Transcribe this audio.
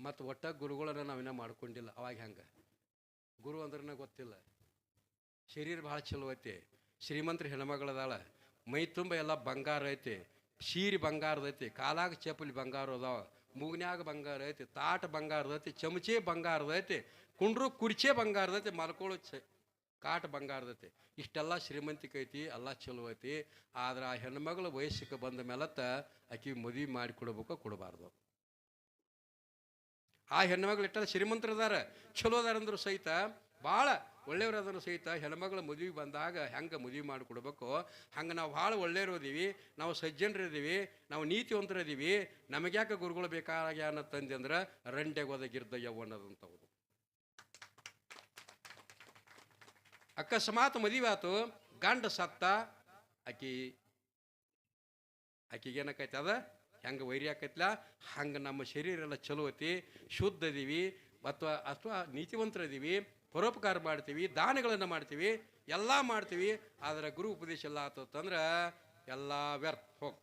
ಮತ್ತು ಒಟ್ಟ ಗುರುಗಳನ್ನ ನಾವಿನ್ನ ಮಾಡ್ಕೊಂಡಿಲ್ಲ. ಅವಾಗ ಹೆಂಗೆ? ಗುರು ಅಂದ್ರೆ ಗೊತ್ತಿಲ್ಲ. ಶರೀರ ಭಾಳ ಚಲೋ ಐತಿ. ಶ್ರೀಮಂತ್ರ ಹೆಣ್ಮಗಳದಾಳ. ಮೈ ತುಂಬ ಎಲ್ಲ ಬಂಗಾರ ಐತಿ. ಬಂಗಾರದ ಐತಿ. ಕಾಲಾಗ ಚಪ್ಪಲಿ ಬಂಗಾರ ಅದಾವ. ಮೂಗ್ನ್ಯಾಗ ಬಂಗಾರ ಐತಿ. ತಾಟ ಬಂಗಾರದ ಐತಿ. ಚಮಚೆ ಬಂಗಾರದ ಐತಿ. ಕುಂಡ್ರು ಕುರ್ಚೆ ಬಂಗಾರದ ಐತಿ. ಮಲ್ಕೊಳ್ಳೋ ಚ ಕಾಟ ಬಂಗಾರದ ಐತಿ. ಇಷ್ಟೆಲ್ಲ ಶ್ರೀಮಂತಿಕ ಐತಿ. ಎಲ್ಲ ಚಲೋ ಐತಿ. ಆದ್ರೆ ಆ ಹೆಣ್ಮಗಳು ವಯಸ್ಸಿಗೆ ಬಂದ ಮೇಲತ್ತ ಆಕೆ ಮದುವೆ ಮಾಡಿ ಕೊಡ್ಬೇಕು ಕೊಡಬಾರ್ದು. ಆ ಹೆಣ್ಮಗಳು ಇಟ್ಟಲ್ಲ ಶ್ರೀಮಂತರದಾರ. ಚಲೋ ಅದಾರ ಅಂದ್ರು ಸಹಿತ, ಭಾಳ ಒಳ್ಳೆಯವ್ರದಾರು ಸಹಿತ ಹೆಣ್ಮಗಳ ಮದುವೆ ಬಂದಾಗ ಹೆಂಗೆ ಮದುವೆ ಮಾಡಿಕೊಡ್ಬೇಕು ಹಂಗೆ ನಾವು ಭಾಳ ಒಳ್ಳೆಯವ್ರು ಇದೀವಿ, ನಾವು ಸಜ್ಜನರು ಇದ್ದೀವಿ ನಾವು ನೀತಿವಂತರು ಇದೀವಿ ನಮಗ್ಯಾಕೆ ಗುರುಗಳು ಬೇಕಾಗ್ಯ ಅನ್ನೋ ತಂದೆ ಅಂದ್ರೆ ರಂಡೆಗೆ ಒದಗಿರ್ದ ಯವ್ವನದಂಥವ್ರು ಅಕಸ್ಮಾತ್ ಮದುವೆ ಆತು, ಗಂಡ ಸತ್ತ, ಆಕಿ ಆಕಿಗೆ ಏನಕ್ಕೈತೆ ಅದ? ಹೆಂಗೆ ವೈರಿ ಆಕೈತ್ಲ? ಹಂಗೆ ನಮ್ಮ ಶರೀರ ಎಲ್ಲ ಚಲೋ ಐತಿ, ಶುದ್ಧ ಇದೀವಿ ಅಥವಾ ಅಥವಾ ನೀತಿವಂತರ ಇದೀವಿ ಪರೋಪಕಾರ ಮಾಡ್ತೀವಿ, ದಾನಗಳನ್ನು ಮಾಡ್ತೀವಿ, ಎಲ್ಲ ಮಾಡ್ತೀವಿ, ಆದರೆ ಗುರು ಉಪದೇಶ ಎಲ್ಲ ಆತಂದ್ರೆ ಎಲ್ಲ ವ್ಯರ್ಥ ಹೋಗ್